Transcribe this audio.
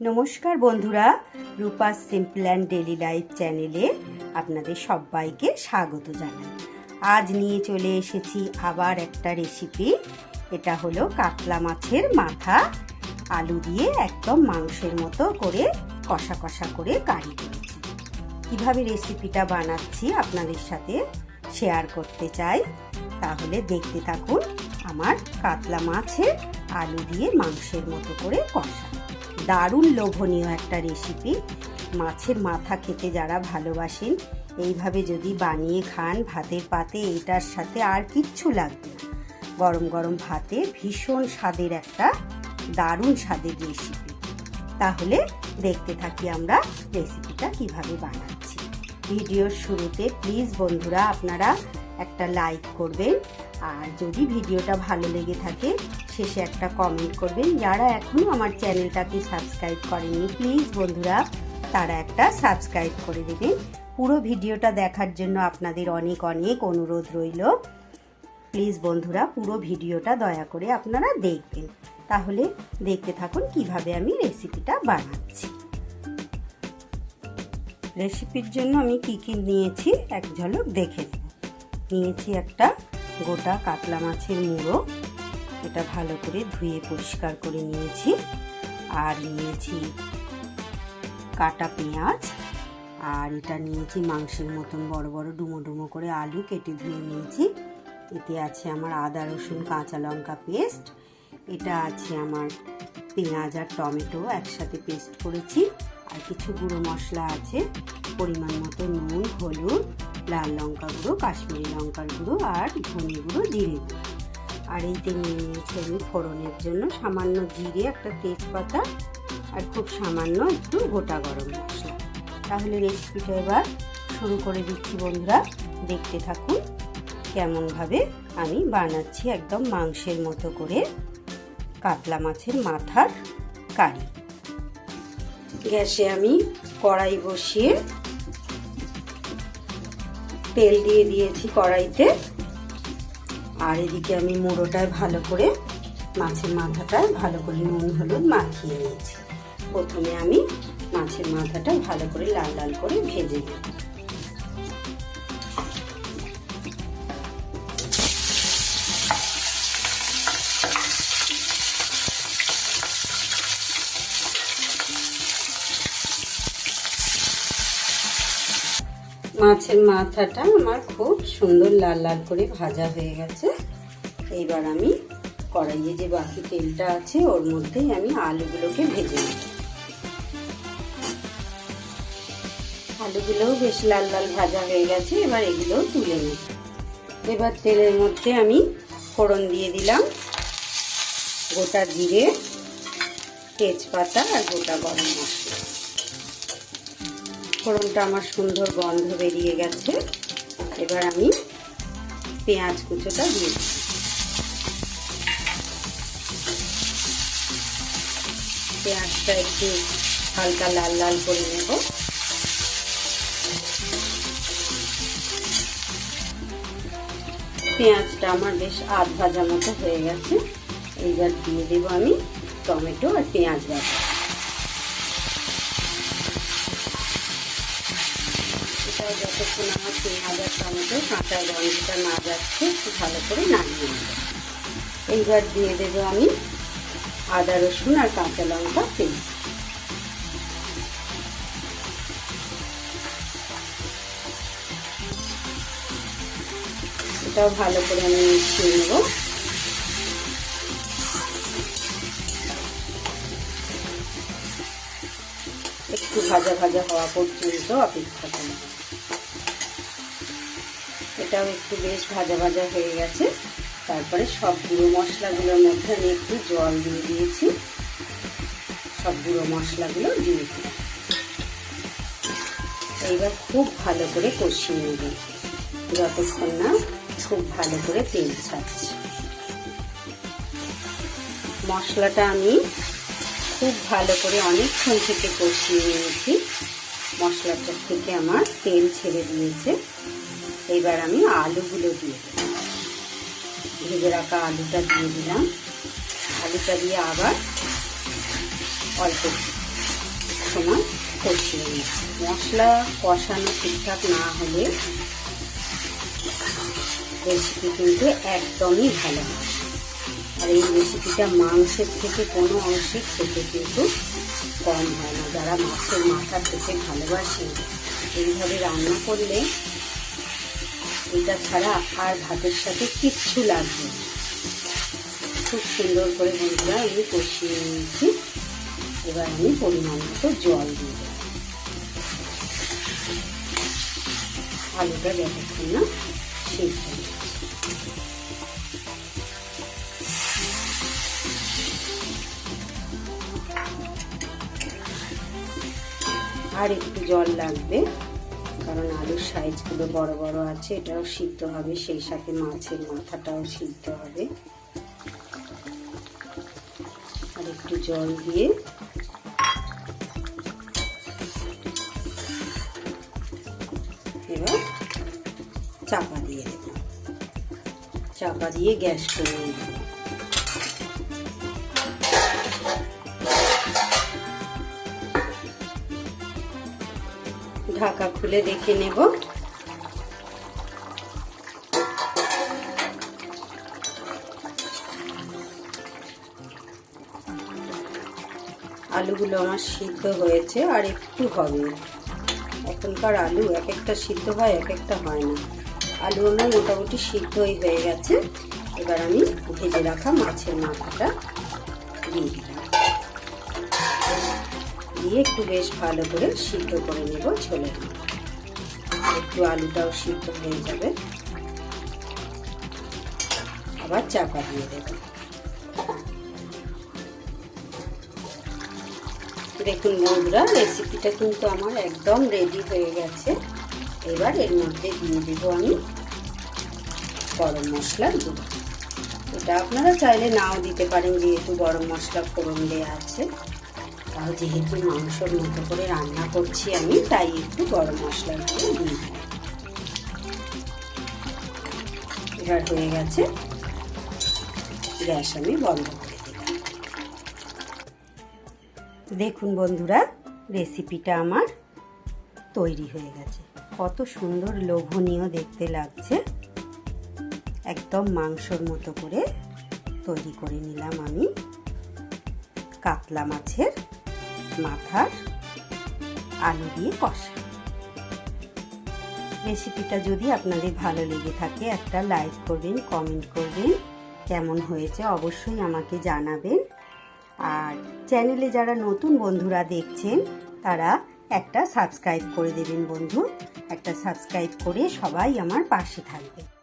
নমস্কার বন্ধুরা, Rupa simple and daily life চ্যানেলে আপনাদের সবাইকে স্বাগত জানাই। আজ নিয়ে চলে এসেছি আবার একটা রেসিপি এটা হলো কাতলা মাছের মাথা। আলু দিয়ে একদম মাংসের মতো করে কষা কষা করে কারি করেছি। কীভাবে রেসিপিটা বানাচ্ছি আপনাদের সাথে শেয়ার করতে চাই, তাহলে দেখতে থাকুন আমার কাতলা মাছের আলু দিয়ে মাংসের মতো করে কষা। দারুণ লোভনীয় একটা রেসিপি মাছের মাথা খেতে যারা ভালোবাসেন, এইভাবে যদি বানিয়ে খান, ভাতের পাতে এটার সাথে আর কিচ্ছু লাগবে না। গরম গরম ভাতে ভীষণ স্বাদের একটা, দারুণ স্বাদের রেসিপি তাহলে দেখতে থাকি আমরা রেসিপিটা কীভাবে বানাচ্ছি। ভিডিওর শুরুতে প্লিজ বন্ধুরা আপনারা একটা লাইক করবেন আর যদি ভিডিওটা ভালো লেগে থাকে, শেষে একটা কমেন্ট করবেন। যারা এখনও আমার চ্যানেলটাকে সাবস্ক্রাইব করেননি প্লিজ বন্ধুরা, তারা একটা সাবস্ক্রাইব করে দেবেন। পুরো ভিডিওটা দেখার জন্য আপনাদের অনেক অনেক অনুরোধ রইল। প্লিজ বন্ধুরা, পুরো ভিডিওটা দয়া করে আপনারা দেখবেন। তাহলে দেখতে থাকুন কীভাবে আমি রেসিপিটা বানাচ্ছি। রেসিপির জন্য আমি কী কী নিয়েছি, এক ঝলক দেখে নিয়েছি একটা গোটা কাতলা মাছের মুড়ো। এটা ভালো করে ধুয়ে পরিষ্কার করে নিয়েছি। আর নিয়েছি কাটা পেঁয়াজ। আর এটা নিয়েছি মাংসের মতন বড় বড় ডুমো ডুমো করে আলু কেটে ধুয়ে নিয়েছি। এতে আছে আমার আদা, রসুন, কাঁচা লঙ্কা পেস্ট। এটা আছে আমার পেঁয়াজ আর টমেটো একসাথে পেস্ট করেছি। আর কিছু গুঁড়ো মশলা আছে। পরিমাণ মতো নুন, হলুদ লাল লঙ্কা গুঁড়ো, কাশ্মীরি লঙ্কার গুঁড়ো আর ধনে গুঁড়ো জিরে গুঁড়ো আর এইতে নিয়ে নিয়েছি আমি ফোড়নের জন্য সামান্য জিরে, একটা তেজপাতা আর খুব সামান্য একটু গোটা গরম মশলা। তাহলে রেসিপিটা এবার শুরু করে দিচ্ছি বন্ধুরা। দেখতে থাকুন কেমনভাবে আমি বানাচ্ছি একদম মাংসের মতো করে কাতলা মাছের মাথার কারি। গ্যাসে আমি কড়াই বসিয়ে তেল দিয়ে দিয়েছি কড়াইতে। আর এদিকে আমি মুড়োটায় ভালো করে মাছের মাথাটায় ভালো করে নুন, হলুদ মাখিয়ে নিয়েছি। প্রথমে আমি মাছের মাথাটা ভালো করে লাল লাল করে ভেজে নেব। মাছের মাথাটা আমার খুব সুন্দর লাল লাল করে ভাজা হয়ে গেছে। এইবার আমি কড়াইয়ে যে বাকি তেলটা আছে, ওর মধ্যেই আমি আলুগুলোকে ভেজে নেব। আলুগুলোও বেশ লাল লাল ভাজা হয়ে গেছে, এবার এগুলোও তুলে নেব। এবার তেলের মধ্যে আমি ফোড়ন দিয়ে দিলাম। গোটা জিরে, তেজপাতা আর গোটা গরম মশলা। ফোড়নটা আমার সুন্দর গন্ধ বেরিয়ে গেছে। এবার আমি পেঁয়াজ কুচোটা দিয়ে পেঁয়াজটা একটু হালকা লাল লাল করে নেব। পেঁয়াজটা আমার বেশ আধ ভাজা মতো হয়ে গেছে। এইবার দিয়ে দেব আমি টমেটো আর পেঁয়াজ বাটা। যতক্ষণ আমার পেঁয়াজ আর টমেটো, কাঁচা গন্ধটা না যাচ্ছে একটু ভালো করে নামিয়ে নেব। এইবার দিয়ে দেবো আমি আদা, রসুন আর কাঁচা লঙ্কা পেস্ট। এটাও ভালো করে আমি মিশিয়ে নেব। একটু ভাজা ভাজা হওয়া পর্যন্ত অপেক্ষা এটাও একটু বেশ ভাজা ভাজা হয়ে গেছে। তারপরে সব গুঁড়ো মশলাগুলোর মধ্যে আমি একটু জল দিয়ে দিয়েছি। সব গুঁড়ো মশলাগুলো দিয়ে দিই এইবার খুব ভালো করে কষিয়ে নেব। যতক্ষণ না খুব ভালো করে তেল ছাড়ছে। মশলাটা আমি খুব ভালো করে অনেকক্ষণ থেকে কষিয়ে নিয়েছি। মশলাটার থেকে আমার তেল ছেড়ে দিয়েছে। এবার আমি আলুগুলো দিয়ে দেবো। ভেজে রাখা আলুটা দিয়ে দিলাম। আলুটা দিয়ে আবার অল্প সময় কষিয়ে নিচ্ছি মশলা কষানো ঠিকঠাক না হলে রেসিপি কিন্তু একদমই ভালো হয় আর এই রেসিপিটা মাংসের থেকে কোনো অংশে খেতে কিন্তু কম হয় না। যারা মাছের মাথা খেতে ভালোবাসে, এইভাবে রান্না করলে এটা ছাড়া আর ভাতের সাথে কিচ্ছু লাগবে। খুব সুন্দর করে বন্ধুরা আমি কষিয়ে নিয়েছি। এবার আমি পরিমাণ মতো জল দিয়ে দেবো। আলুটা যতক্ষণ না সিদ্ধ আর একটু জল লাগবে। কারণ আলুর সাইজগুলো বড় বড় আছে, এটাও সিদ্ধ হবে, সেই সাথে মাছের মাথাটাও সিদ্ধ হবে। আর একটু জল দিয়ে এবার চাপা দিয়ে দেব। চাপা দিয়ে গ্যাস কমিয়ে দেব ঢাকা খুলে দেখে নেব। আলুগুলো আমার সিদ্ধ হয়েছে, আর একটু হবে। এখনকার আলু এক একটা সিদ্ধ হয়, এক একটা হয় না। আলু আমার মোটামুটি সিদ্ধই হয়ে গেছে। এবার আমি ভেজে রাখা মাছের মাথাটা দিয়ে দিলাম। দিয়ে একটু বেশ ভালো করে সিদ্ধ করে নেব ছোলে একটু আলুটাও সিদ্ধ হয়ে যাবে। আবার চাপা দিয়ে দেব। দেখুন বন্ধুরা রেসিপিটা কিন্তু আমার একদম রেডি হয়ে গেছে। এবার এর মধ্যে দিয়ে দেব আমি গরম মশলা গুঁড়ো। এটা আপনারা চাইলে নাও দিতে পারেন, যেহেতু গরম মশলা ফোড়ন দেওয়া আছে। তাও যেহেতু মাংসর মতো করে রান্না করছি আমি, তাই একটু গরম মশলা গুঁড়ো দিই। এবার হয়ে গেছে গ্যাস আমি বন্ধ করে দিলাম। দেখুন বন্ধুরা রেসিপিটা আমার তৈরি হয়ে গেছে। কত সুন্দর লোভনীয় দেখতে লাগছে। একদম মাংসর মতো করে তৈরি করে নিলাম আমি। কাতলা মাছের মাথার আলু দিয়ে কষা। রেসিপিটা যদি আপনাদের ভালো লেগে থাকে, একটা লাইক করবেন, কমেন্ট করবেন, কেমন হয়েছে অবশ্যই আমাকে জানাবেন। আর চ্যানেলে যারা নতুন বন্ধুরা দেখছেন, তারা একটা সাবস্ক্রাইব করে দেবেন বন্ধু। একটা সাবস্ক্রাইব করে সবাই আমার পাশে থাকবে।